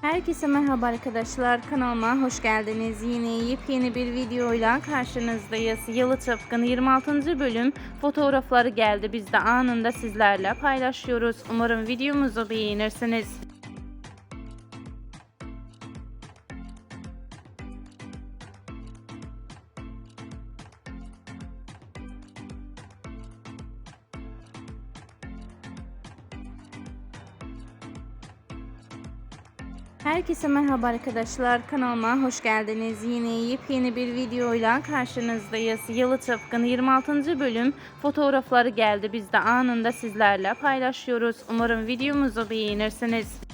Herkese merhaba arkadaşlar kanalıma hoş geldiniz. Yine yepyeni bir videoyla karşınızdayız. Yalı Çapkın 26. bölüm fotoğrafları geldi. Biz de anında sizlerle paylaşıyoruz. Umarım videomuzu beğenirsiniz. Herkese merhaba arkadaşlar kanalıma hoş geldiniz. Yine yepyeni bir videoyla karşınızdayız. Yalı Çapkın 26. bölüm fotoğrafları geldi. Biz de anında sizlerle paylaşıyoruz. Umarım videomuzu beğenirsiniz.